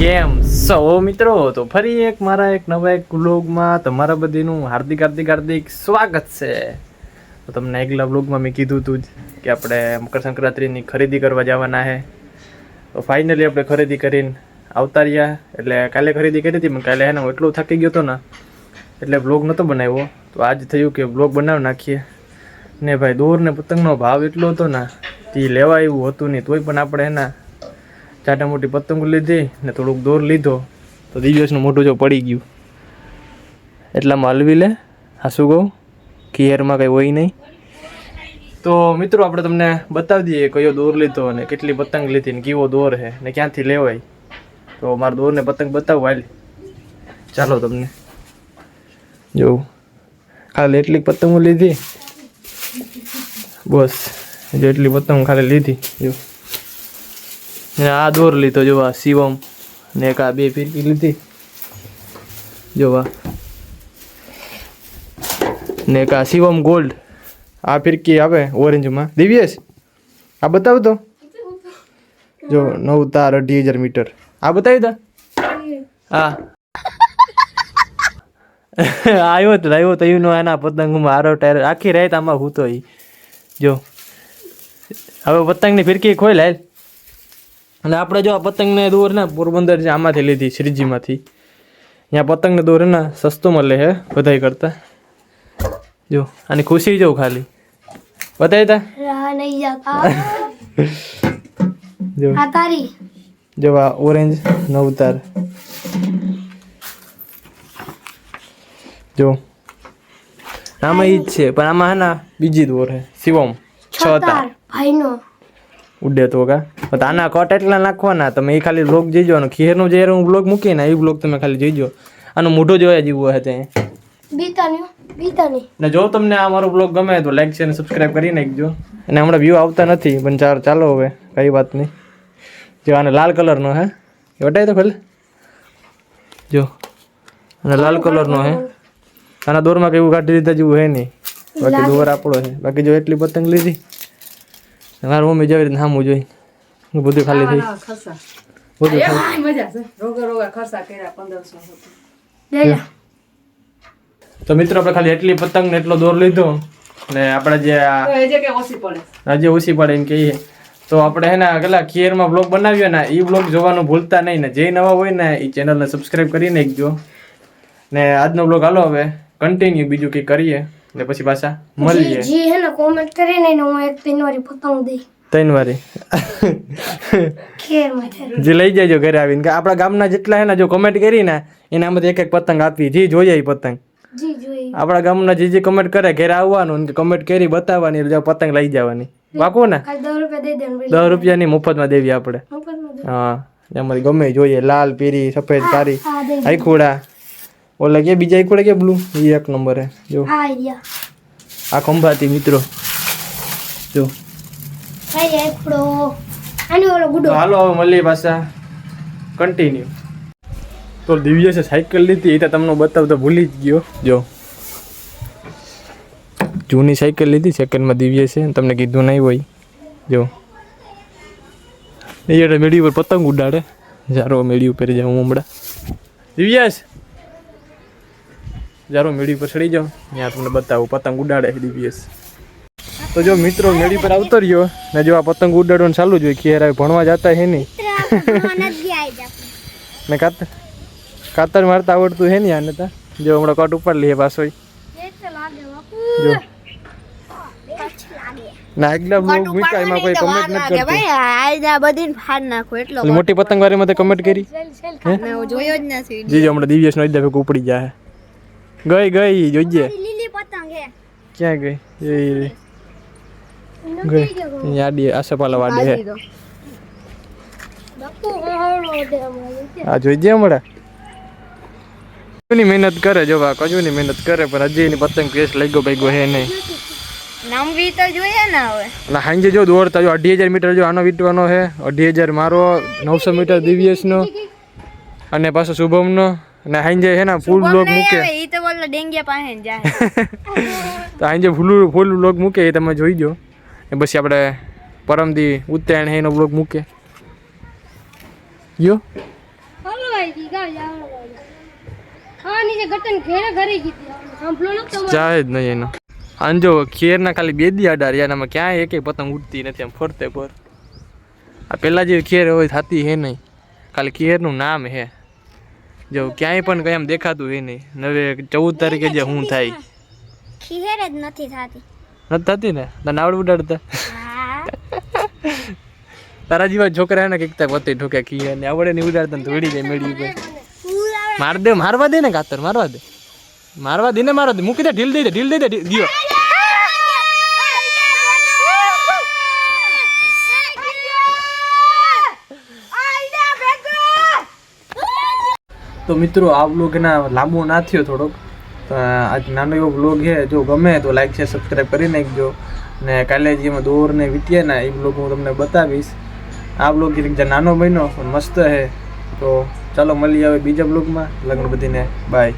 કેમ સો મિત્રો, તો ફરી એક મારા એક નવા એક વ્લોગમાં તમારા બધીનું હાર્દિક હાર્દિક હાર્દિક સ્વાગત છે. તો તમને એકલા વ્લોગમાં મેં કીધું હતું જ કે આપણે મકર સંક્રાંતિની ખરીદી કરવા જવાના છે તો ફાઇનલી આપણે ખરીદી કરીને આવતા રહ્યા. એટલે કાલે ખરીદી કરી હતી, પણ કાલે એને હું એટલો થાકી ગયો હતો ને, એટલે બ્લોગ નહોતો બનાવ્યો. તો આજ થયું કે બ્લોગ બનાવી નાખીએ. ને ભાઈ દોર ને પતંગનો ભાવ એટલો હતો ને તે લેવા એવું હતું નહીં, તોય પણ આપણે એના ચાટા મોટી પતંગો લીધી ને થોડુંક દોર લીધો. તો દિવસનું મોઢું જો પડી ગયું. એટલામાં હલવી લે. હા, શું કહું? ખીયરમાં કંઈ હોય નહીં. તો મિત્રો, આપણે તમને બતાવી દઈએ કયો દોર લીધો અને કેટલી પતંગ લીધી ને કેવો દોર છે ને ક્યાંથી લેવાય. તો મારા દોરને પતંગ બતાવો, હાલ. ચાલો તમને. જોઉં ખાલી એટલી પતંગો લીધી. બસ જેટલી પતંગ ખાલી લીધી. જો. ને આ દોર લીધો, જો આ શિવમ ને એક આ બે ફિરકી લીધી. જોવા ને એક આ શિવમ ગોલ્ડ આ ફિરકી આવે ઓરેન્જમાં દિવ્યેશ, આ બતાવ તો? જો, નવ તાર અઢી હજાર મીટર. આ બતાવી દા હા. આવ્યો તો આવ્યો તો, એનો એના પતંગમાં આરો ટાયર આખી રાત આમાં હું તો જો. હવે પતંગની ફિરકી ખોઈ લાય અને આપણે જો આ પતંગને દોર ને પોરબંદર જે આમાંથી લીધી શ્રીજીમાંથી. ત્યાં પતંગને દોર ને સસ્તો મળે હે બધાય કરતા. જો આની ખુશી જો ખાલી. બતાવી તા. જો આ તારી જો. આ ઓરેન્જ નવતાર જો. આમાં ઈ જ છે પણ આમાં હે ને બીજી દોર હે શિવમ. છ તાર ભાઈનો. ઉડે તો કા. પણ આના કટ એટલા નાખવાના તમે એ ખાલી બ્લોગ જોઈજો અને ખીરનું જે હું બ્લોગ મૂકીને એ બ્લોગ તમે ખાલી જોઈજો આનું મોઢું જોયા જેવું હશે ને જો તમને આ મારો બ્લોગ ગમે તો લાઈક છે અને સબસ્ક્રાઈબ કરી નાખજો. અને હમણાં વ્યૂ આવતા નથી પણ ચાર ચાલો હવે કઈ વાત નહીં. જો આને લાલ કલરનો હે. એ વટાય તો ખોલે. જો અને લાલ કલરનો હે. આના દોરમાં કેવું કાઢી દીધા જેવું હે નહીં. બાકી દોર આપણો છે. બાકી જો એટલી પતંગ લીધી. મારું મમ્મી જેવી રીતે સામું જોઈ. બધું ખાલી થઈ. ખાલી. મજા છે. રોગા રોગા ખર્ચા કર્યા પંદરસો લે લે. તો મિત્રો આપણે ખાલી એટલી પતંગ ને એટલો દોર લીધો. ને આપણે જે આ તો એ જે કે ઓછી પડે. આજે ઓછી પડે એમ કહીએ. તો આપણે હે ને કેટલા ખીરમાં બ્લોગ બનાવ્યો ને એ બ્લોગ જોવાનું ભૂલતા નહીં ને. જે નવા હોય ને એ ચેનલને સબસ્ક્રાઈબ કરી નાખજો ને આજનો બ્લોગ હાલો હવે. કન્ટિન્યુ બીજું કંઈ કરીએ. ને પછી પાછા મળીએ. જી હે ને કોમેન્ટ કરીને હું એક ત્રણ પતંગ દઈ. ત્રણ વારી. જે લઈ જજો ઘરે આવીને. કે આપણા ગામના જેટલા હે ને જો કમેન્ટ કરી ને એનામાંથી એક એક પતંગ આપી. જે જોઈએ એ પતંગ. આપણા ગામના જે જે કમેન્ટ કરે ઘરે આવવાનું કમેન્ટ કરી બતાવવાની એટલે પતંગ લઈ જવાની. પાકું ને? દસ રૂપિયાની મફતમાં દેવી આપણે. હા અમારી ગમે જોઈએ. લાલ પીરી સફેદ હા દઈ ઓલા કે બીજા આઈખોડા કે બ્લુ એ એક નંબર હે. જો. આ ખંભાતી મિત્રો. જો. ભાઈ એકડો આની હાલો હવે પાછા. કન્ટિન્યુ તો દિવ્ય છે સાયકલ લીધી, એ તમને બતાવતો ભૂલી જ ગયો. જો. જૂની સાયકલ લીધી સેકન્ડમાં દિવ્ય છે તમને કીધું નહીં હોય. જો. એ એટલે મેળી ઉપર પતંગ ઉડાડે. જારો મેળી ઉપર જાઉં હમણાં. દિવ્યાસ જારો મેળી ઉપર ચડી જાઉં. ત્યાં તમને બતાવું, પતંગ ઉડાડે છે દિવ્યેશ તો જો મિત્રો મેળી પર આવતો રહ્યો ને જો આ પતંગ ઉડાડવાનું ચાલુ જ હોય ખેર આવે ભણવા જતા હે નહીં. ને કાતર કાતર મારતા આવડતું હે નહીં આને તા? જો હમણાં કટ ઉપર લઈએ પાછો જો. ના આગલા બ્લોગ એમાં કોઈ કમેન્ટ નથી કરતું. આયદા બધી ફાડ નાખો એટલો ઓલી મોટી પતંગ વાળી માં કમેન્ટ કરી. જીજો હમણાં દિવ્યેશ નો દફે ઉપડી જાય ગઈ ગઈ જોઈજે લીલી પતંગ હે. ક્યાં ગઈ? એ. આડી આસપાલા વાડે હે. ડક્કુ જોઈ દે હમણાં આ કજુની મહેનત કરે જો બા કજુની મહેનત કરે પણ હજી એની પતંગ કેસ લાગ્યો ભાગ્યો હે નહીં. નમવી તો જોઈએ ને હવે. એટલે સાંજે જો દોડતા જો અઢી હજાર મીટર જો આનો વીટવાનો છે અઢી હજાર મારો નવસો મીટર દિવ્યેશનો અને પાછો શુભમનો અને સાંજે છે ને ફૂલ બ્લોગ મૂકે. એ તો બોલો ડેંગિયા પાસે જાય તો સાંજે ફૂલ ફૂલ બ્લોગ મૂકે એ તમે જોઈજો એ પછી આપણે પરમદી ઉત્તરાયણ છે એનો બ્લોગ મૂકે યો? જાય જ નહીં એનો. અને જો ખેરના ખાલી બે દી અડાર યાર આમાં ક્યાંય એકે પતંગ ઉડતી નથી આમ ફરતે પર આ પહેલાં જે ખેર હોય થતી હે નહીં. ખાલી ખેરનું નામ હે. જો ક્યાંય પણ કંઈ આમ દેખાતું હે નહીં. હવે ચૌદ તારીખે જે હું થાય. ખેર જ નથી થતી. નથી થતી ને? તને આવડ ઉડાડતા? તારા જેવા છોકરા હે ને કંઈક ત્યાં પતે ઠોકે ખીએ ને આવડે નહીં ઉડાડતા ને તો વેડી જાય મેળી ગઈ માર દે મારવા દે ને કાતર મારવા દે. મારવા દે ને મારવા દે. મૂકી દે ઢીલ દઈ દે ઢીલ દઈ દે ગયો તો મિત્રો આ બ્લોગ ના લાંબો ના થયો થોડોક. તો આજ નાનો એવો બ્લોગ છે, જો ગમે તો લાઈક છે સબસ્ક્રાઈબ કરી નાખજો. ને કાલે જે એમાં દોર ને વીત્યા ને, એ બ્લોગ હું તમને બતાવીશ. આ બ્લોગ જે નાનો બન્યો, પણ મસ્ત છે. તો ચાલો મળીએ હવે બીજા બ્લોગમાં લગ્ન બધીને બાય